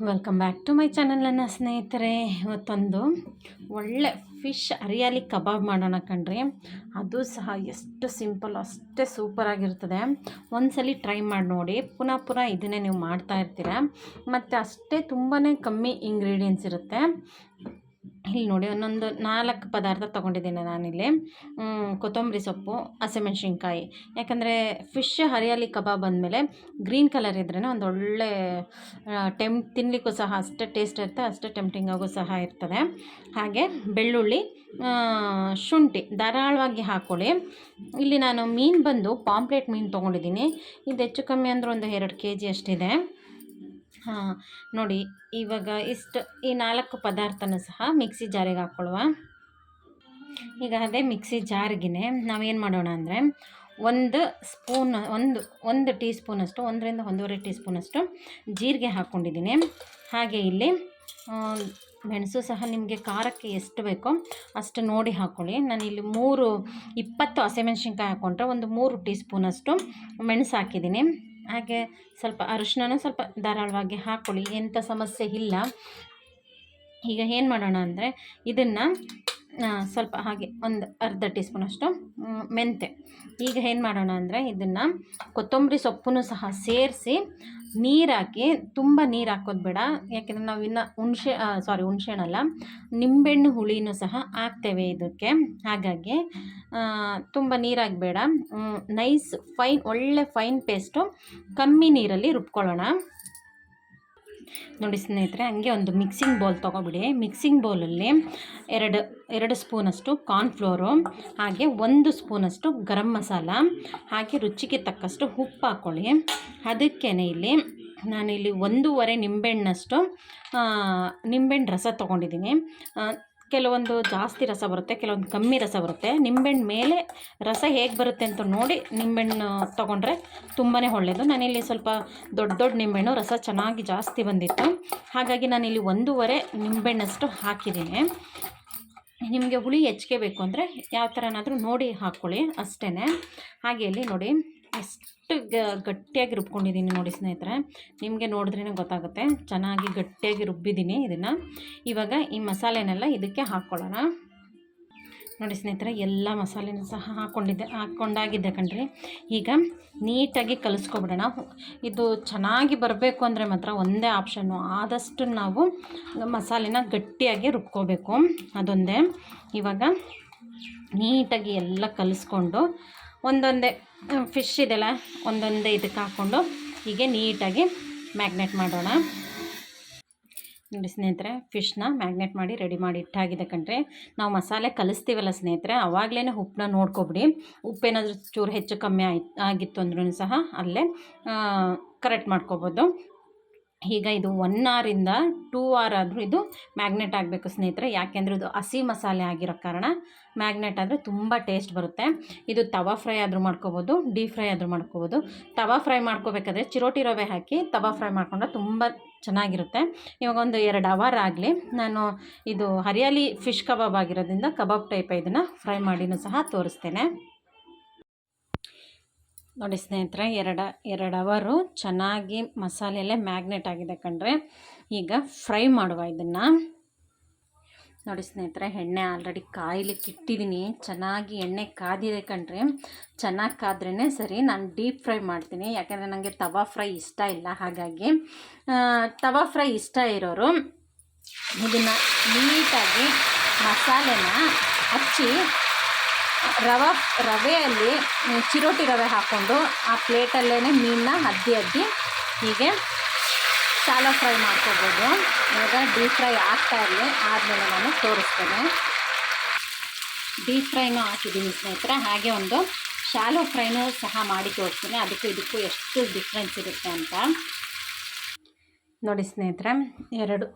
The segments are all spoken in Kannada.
Welcome back to my channel ನನ್ನ ಸ್ನೇಹಿತರೆ. ಇವತ್ತೊಂದು ಒಳ್ಳೆ ಫಿಶ್ ಅರಿಯಾಲಿ ಕಬಾಬ್ ಮಾಡೋಣ ಕಣ್ರಿ. ಅದು ಸಹ ಎಷ್ಟು ಸಿಂಪಲ್ ಅಷ್ಟೇ ಸೂಪರಾಗಿರ್ತದೆ ಒಂದ್ಸಲಿ ಟ್ರೈ ಮಾಡಿ ನೋಡಿ. ಪುನಃ ಪುನಃ ಇದನ್ನೇ ನೀವು ಮಾಡ್ತಾ ಇರ್ತೀರ. ಮತ್ತು ಅಷ್ಟೇ ತುಂಬಾ ಕಮ್ಮಿ ಇಂಗ್ರೀಡಿಯೆಂಟ್ಸ್ ಇರುತ್ತೆ. ಇಲ್ಲಿ ನೋಡಿ ಒಂದೊಂದು ನಾಲ್ಕು ಪದಾರ್ಥ ತೊಗೊಂಡಿದ್ದೀನಿ ನಾನಿಲ್ಲಿ. ಕೊತ್ತಂಬರಿ ಸೊಪ್ಪು, ಹಸಿಮೆಣ್ಸಿನ್ಕಾಯಿ. ಯಾಕಂದರೆ ಫಿಶ್ ಹರಿಯಾಲಿ ಕಬಾಬ್ ಅಂದಮೇಲೆ ಗ್ರೀನ್ ಕಲರ್ ಇದ್ರೇ ಒಂದು ಒಳ್ಳೆ ಟೆಮ್ ತಿನ್ನಲಿಕ್ಕೂ ಸಹ ಅಷ್ಟೇ ಟೇಸ್ಟ್ ಇರುತ್ತೆ, ಅಷ್ಟೇ ಟೆಂಪ್ಟಿಂಗಾಗೂ ಸಹ ಇರ್ತದೆ. ಹಾಗೆ ಬೆಳ್ಳುಳ್ಳಿ ಶುಂಠಿ ಧಾರಾಳವಾಗಿ ಹಾಕ್ಕೊಳ್ಳಿ ಇಲ್ಲಿ ನಾನು ಮೀನು ಬಂದು ಪಾಂಪ್ಲೆಟ್ ಮೀನು ತೊಗೊಂಡಿದ್ದೀನಿ. ಇದು ಹೆಚ್ಚು ಕಮ್ಮಿ ಅಂದರೆ ಒಂದು ಎರಡು ಕೆ ಜಿ ಅಷ್ಟಿದೆ. ಹಾಂ, ನೋಡಿ, ಇವಾಗ ಇಷ್ಟು, ಈ ನಾಲ್ಕು ಪದಾರ್ಥನೂ ಸಹ ಮಿಕ್ಸಿ ಜಾರಿಗೆ ಹಾಕ್ಕೊಳ್ಳುವ ಈಗ ಅದೇ ಮಿಕ್ಸಿ ಜಾರಿಗೆ ನಾವೇನು ಮಾಡೋಣ ಅಂದರೆ, ಒಂದು ಸ್ಪೂನ್, ಒಂದು ಒಂದು ಟೀ ಸ್ಪೂನಷ್ಟು ಒಂದರಿಂದ ಒಂದೂವರೆ ಟೀ ಸ್ಪೂನಷ್ಟು ಜೀರಿಗೆ ಹಾಕ್ಕೊಂಡಿದ್ದೀನಿ. ಹಾಗೆ ಇಲ್ಲಿ ಮೆಣಸು ಸಹ ನಿಮಗೆ ಖಾರಕ್ಕೆ ಎಷ್ಟು ಬೇಕೋ ಅಷ್ಟು ನೋಡಿ ಹಾಕ್ಕೊಳ್ಳಿ ನಾನು ಇಲ್ಲಿ ಮೂರು, ಇಪ್ಪತ್ತು ಹಸಿಮೆಣ್ಸಿನ್ಕಾಯಿ ಹಾಕ್ಕೊಂಡ್ರೆ ಒಂದು ಮೂರು ಟೀ ಸ್ಪೂನಷ್ಟು ಮೆಣಸು ಹಾಕಿದ್ದೀನಿ. ಹಾಗೆ ಸ್ವಲ್ಪ ಅರಿಶಿನ ಸ್ವಲ್ಪ ಧಾರಾಳವಾಗಿ ಹಾಕ್ಕೊಳ್ಳಿ ಎಂಥ ಸಮಸ್ಯೆ ಇಲ್ಲ. ಈಗ ಏನು ಮಾಡೋಣ ಅಂದರೆ ಇದನ್ನು ಸ್ವಲ್ಪ ಹಾಗೆ ಒಂದು ಅರ್ಧ ಟೀ ಸ್ಪೂನಷ್ಟು ಮೆಂತೆ ಈಗ ಏನು ಮಾಡೋಣ ಅಂದರೆ ಇದನ್ನು ಕೊತ್ತಂಬರಿ ಸೊಪ್ಪನ್ನು ಸಹ ಸೇರಿಸಿ ನೀರು ಹಾಕಿ, ತುಂಬ ನೀರು ಹಾಕೋದು ಬೇಡ. ಯಾಕೆಂದರೆ ನಾವು ಇನ್ನು ಹುಣ್ಸೆ ಸಾರಿ ಹುಣ್ಸೆ ಹಣ್ಣಲ್ಲ ನಿಂಬೆಹಣ್ಣು ಹುಳಿನೂ ಸಹ ಹಾಕ್ತೇವೆ ಇದಕ್ಕೆ. ಹಾಗಾಗಿ ತುಂಬ ನೀರಾಗಬೇಡ ನೈಸ್ ಫೈನ್, ಒಳ್ಳೆ ಫೈನ್ ಪೇಸ್ಟು ಕಮ್ಮಿ ನೀರಲ್ಲಿ ರುಬ್ಕೊಳ್ಳೋಣ. ನೋಡಿ ಸ್ನೇಹಿತರೆ, ಹಂಗೆ ಒಂದು ಮಿಕ್ಸಿಂಗ್ ಬೌಲ್ ತೊಗೊಬಿಡಿ. ಮಿಕ್ಸಿಂಗ್ ಬೌಲಲ್ಲಿ ಎರಡು ಎರಡು ಸ್ಪೂನಷ್ಟು ಕಾರ್ನ್ಫ್ಲೋರು ಹಾಗೆ ಒಂದು ಸ್ಪೂನಷ್ಟು ಗರಂ ಮಸಾಲ, ಹಾಗೆ ರುಚಿಗೆ ತಕ್ಕಷ್ಟು ಉಪ್ಪು ಹಾಕ್ಕೊಳ್ಳಿ ಅದಕ್ಕೇ ಇಲ್ಲಿ ನಾನಿಲ್ಲಿ ಒಂದೂವರೆ ನಿಂಬೆಹಣ್ಣಷ್ಟು ನಿಂಬೆಹಣ್ಣು ರಸ ತೊಗೊಂಡಿದ್ದೀನಿ. ಕೆಲವೊಂದು ಜಾಸ್ತಿ ರಸ ಬರುತ್ತೆ, ಕೆಲವೊಂದು ಕಮ್ಮಿ ರಸ ಬರುತ್ತೆ. ನಿಂಬೆಹಣ್ಣು ಮೇಲೆ ರಸ ಹೇಗೆ ಬರುತ್ತೆ ಅಂತ ನೋಡಿ ನಿಂಬೆಹಣ್ಣು ತೊಗೊಂಡ್ರೆ ತುಂಬಾ ಒಳ್ಳೆಯದು ನಾನಿಲ್ಲಿ ಸ್ವಲ್ಪ ದೊಡ್ಡ ದೊಡ್ಡ ನಿಂಬೆಹಣ್ಣು ರಸ ಚೆನ್ನಾಗಿ ಜಾಸ್ತಿ ಬಂದಿತ್ತು. ಹಾಗಾಗಿ ನಾನಿಲ್ಲಿ ಒಂದೂವರೆ ನಿಂಬೆಹಣ್ಣಷ್ಟು ಹಾಕಿದ್ದೀನಿ. ನಿಮಗೆ ಹುಳಿ ಹೆಚ್ಚಿಗೆ ಬೇಕು ಅಂದರೆ ಯಾವ ಥರನಾದರೂ ನೋಡಿ ಹಾಕ್ಕೊಳ್ಳಿ ಅಷ್ಟೇ ಹಾಗೆ ಇಲ್ಲಿ ನೋಡಿ ಎಷ್ಟು ಗಟ್ಟಿಯಾಗಿ ರುಬ್ಕೊಂಡಿದ್ದೀನಿ ನೋಡಿ ಸ್ನೇಹಿತರೆ. ನಿಮಗೆ ನೋಡಿದ್ರೇ ಗೊತ್ತಾಗುತ್ತೆ. ಚೆನ್ನಾಗಿ ಗಟ್ಟಿಯಾಗಿ ರುಬ್ಬಿದ್ದೀನಿ ಇದನ್ನು. ಇವಾಗ ಈ ಮಸಾಲೆನೆಲ್ಲ ಇದಕ್ಕೆ ಹಾಕ್ಕೊಳ್ಳೋಣ ನೋಡಿ ಸ್ನೇಹಿತರೆ, ಎಲ್ಲ ಮಸಾಲೆನೂ ಸಹ ಹಾಕ್ಕೊಂಡಿದ್ದೆ ಹಾಕ್ಕೊಂಡಾಗಿದ್ದೆ ಕಣ್ರಿ. ಈಗ ನೀಟಾಗಿ ಕಲಿಸ್ಕೊಬಿಡೋಣ. ಇದು ಚೆನ್ನಾಗಿ ಬರಬೇಕು ಅಂದರೆ ಮಾತ್ರ ಒಂದೇ ಆಪ್ಷನ್ನು ಆದಷ್ಟು ನಾವು ಮಸಾಲೆನ ಗಟ್ಟಿಯಾಗಿ ರುಬ್ಕೋಬೇಕು. ಅದೊಂದೇ. ಇವಾಗ ನೀಟಾಗಿ ಎಲ್ಲ ಕಲಿಸ್ಕೊಂಡು ಒಂದೊಂದೇ ಫಿಶ್ ಇದೆಲ್ಲ ಒಂದೊಂದೇ ಇದಕ್ಕೆ ಹಾಕ್ಕೊಂಡು ಹೀಗೆ ನೀಟಾಗಿ ಮ್ಯಾಗ್ನೆಟ್ ಮಾಡೋಣ. ನೋಡಿ ಸ್ನೇಹಿತರೆ ಫಿಶ್ನ ಮ್ಯಾಗ್ನೆಟ್ ಮಾಡಿ ರೆಡಿ ಮಾಡಿ ಇಟ್ಟಾಗಿದೆ ಕಂಡ್ರೆ ನಾವು ಮಸಾಲೆ ಕಲಿಸ್ತೀವಲ್ಲ ಸ್ನೇಹಿತರೆ ಅವಾಗಲೇ ಉಪ್ಪನ್ನ ನೋಡ್ಕೊಬಿಡಿ. ಉಪ್ಪೇನಾದರೂ ಚೂರು ಹೆಚ್ಚು ಕಮ್ಮಿ ಆಯ್ತು ಆಗಿತ್ತು ಅಂದ್ರೂ ಸಹ ಅಲ್ಲೇ ಕರೆಕ್ಟ್ ಮಾಡ್ಕೊಬೋದು. ಈಗ ಇದು ಒನ್ ಆರಿಂದ ಟೂ ಅವರ್ ಆದರೂ ಇದು ಮ್ಯಾಗ್ನೆಟ್ ಆಗಬೇಕು ಸ್ನೇಹಿತರೆ. ಯಾಕೆಂದರೆ ಇದು ಹಸಿ ಮಸಾಲೆ ಆಗಿರೋ ಕಾರಣ. ಮ್ಯಾಗ್ನೆಟ್ ಆದರೆ ತುಂಬ ಟೇಸ್ಟ್ ಬರುತ್ತೆ. ಇದು ತವಾ ಫ್ರೈ ಆದರೂ ಮಾಡ್ಕೋಬೋದು ಡೀಪ್ ಫ್ರೈ ಆದರೂ ಮಾಡ್ಕೋಬೋದು. ತವಾ ಫ್ರೈ ಮಾಡ್ಕೋಬೇಕಾದ್ರೆ ಚಿರೋಟಿ ರವೆ ಹಾಕಿ ತವಾ ಫ್ರೈ ಮಾಡ್ಕೊಂಡ್ರೆ ತುಂಬ ಚೆನ್ನಾಗಿರುತ್ತೆ. ಇವಾಗ ಒಂದು ಎರಡು ಅವರ್ ಆಗಲಿ, ನಾನು ಇದು ಹರಿಯಾಲಿ ಫಿಶ್ ಕಬಾಬ್ ಆಗಿರೋದ್ರಿಂದ ಕಬಾಬ್ ಟೈಪ್ ಇದನ್ನು ಫ್ರೈ ಮಾಡಿನೂ ಸಹ ತೋರಿಸ್ತೇನೆ. ನೋಡಿ ಸ್ನೇಹಿತರೆ, ಎರಡ ಎರಡು ಅವರು ಚೆನ್ನಾಗಿ ಮಸಾಲೆಯಲ್ಲೇ ಮ್ಯಾಗ್ನೆಟ್ ಆಗಿದೆ ಕಣ್ರೆ. ಈಗ ಫ್ರೈ ಮಾಡುವ ಇದನ್ನು. ನೋಡಿ ಸ್ನೇಹಿತರೆ, ಎಣ್ಣೆ ಆಲ್ರೆಡಿ ಕಾಯ್ಲಿಕ್ಕೆ ಇಟ್ಟಿದ್ದೀನಿ. ಚೆನ್ನಾಗಿ ಎಣ್ಣೆ ಕಾದಿದೆ ಕಂಡ್ರೆ ಚೆನ್ನಾಗಿ ಕಾದ್ರೇ ಸರಿ, ನಾನು ಡೀಪ್ ಫ್ರೈ ಮಾಡ್ತೀನಿ. ಯಾಕೆಂದರೆ ನನಗೆ ತವಾ ಫ್ರೈ ಇಷ್ಟ ಇಲ್ಲ, ಹಾಗಾಗಿ ತವಾ ಫ್ರೈ ಇಷ್ಟ ಇರೋರು ಇದನ್ನು ನೀಟಾಗಿ ಮಸಾಲೆನ ಹಚ್ಚಿ ರವೆ, ರವೆಯಲ್ಲಿ ಚಿರೋಟಿ ರವೆ ಹಾಕ್ಕೊಂಡು ಆ ಪ್ಲೇಟಲ್ಲೇ ಮೀನನ್ನ ಅದ್ದಿ ಅದ್ದಿ ಹೀಗೆ ಶಾಲೋ ಫ್ರೈ ಮಾಡ್ಕೋಬೋದು. ಇವಾಗ ಡೀಪ್ ಫ್ರೈ ಆಗ್ತಾ ಇರಲಿ. ಆದಮೇಲೆ ನಾನು ತೋರಿಸ್ತೇನೆ. ಡೀಪ್ ಫ್ರೈನೂ ಹಾಕಿದ್ದೀನಿ ಸ್ನೇಹಿತರೆ. ಹಾಗೆ ಒಂದು ಶಾಲೋ ಫ್ರೈನೂ ಸಹ ಮಾಡಿ ತೋರಿಸ್ತೀನಿ. ಅದಕ್ಕೂ ಇದಕ್ಕೂ ಎಷ್ಟು ಡಿಫ್ರೆನ್ಸ್ ಇರುತ್ತೆ ಅಂತ. ನೋಡಿ ಸ್ನೇಹಿತರೆ, ಎರಡು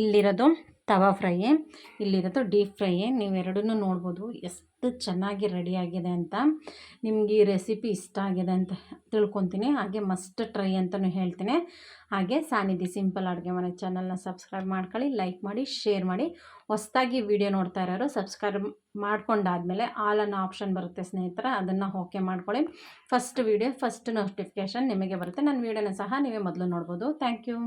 ಇಲ್ಲಿರೋದು ತವಾ ಫ್ರೈ, ಇಲ್ಲಿರೋದು ಡೀಪ್ ನೀವು ನೋಡ್ಬೋದು ಎಷ್ಟು ಚೆನ್ನಾಗಿ ರೆಡಿಯಾಗಿದೆ ಅಂತ. ನಿಮ್ಗೆ ಈ ರೆಸಿಪಿ ಇಷ್ಟ ಆಗಿದೆ ಅಂತ ತಿಳ್ಕೊತೀನಿ. ಹಾಗೆ ಮಸ್ಟ್ ಟ್ರೈ ಅಂತಲೂ ಹೇಳ್ತೀನಿ. ಹಾಗೆ ಸಾನಿಧಿ ಸಿಂಪಲ್ ಅಡುಗೆ ಮನೆ ಚಾನಲ್ನ ಸಬ್ಸ್ಕ್ರೈಬ್ ಮಾಡ್ಕೊಳ್ಳಿ ಲೈಕ್ ಮಾಡಿ ಶೇರ್ ಮಾಡಿ. ಹೊಸ್ದಾಗಿ ವಿಡಿಯೋ ನೋಡ್ತಾ ಇರೋರು ಸಬ್ಸ್ಕ್ರೈಬ್ ಮಾಡ್ಕೊಂಡಾದಮೇಲೆ ಆಲ್ ಅನ್ನೋ ಆಪ್ಷನ್ ಬರುತ್ತೆ ಸ್ನೇಹಿತರ, ಅದನ್ನು ಓಕೆ ಮಾಡ್ಕೊಳ್ಳಿ. ಫಸ್ಟ್ ವೀಡಿಯೋ ಫಸ್ಟ್ ನೋಟಿಫಿಕೇಷನ್ ನಿಮಗೆ ಬರುತ್ತೆ. ನನ್ನ ವೀಡಿಯೋನ ಸಹ ನೀವೇ ಮೊದಲು ನೋಡ್ಬೋದು. Thank you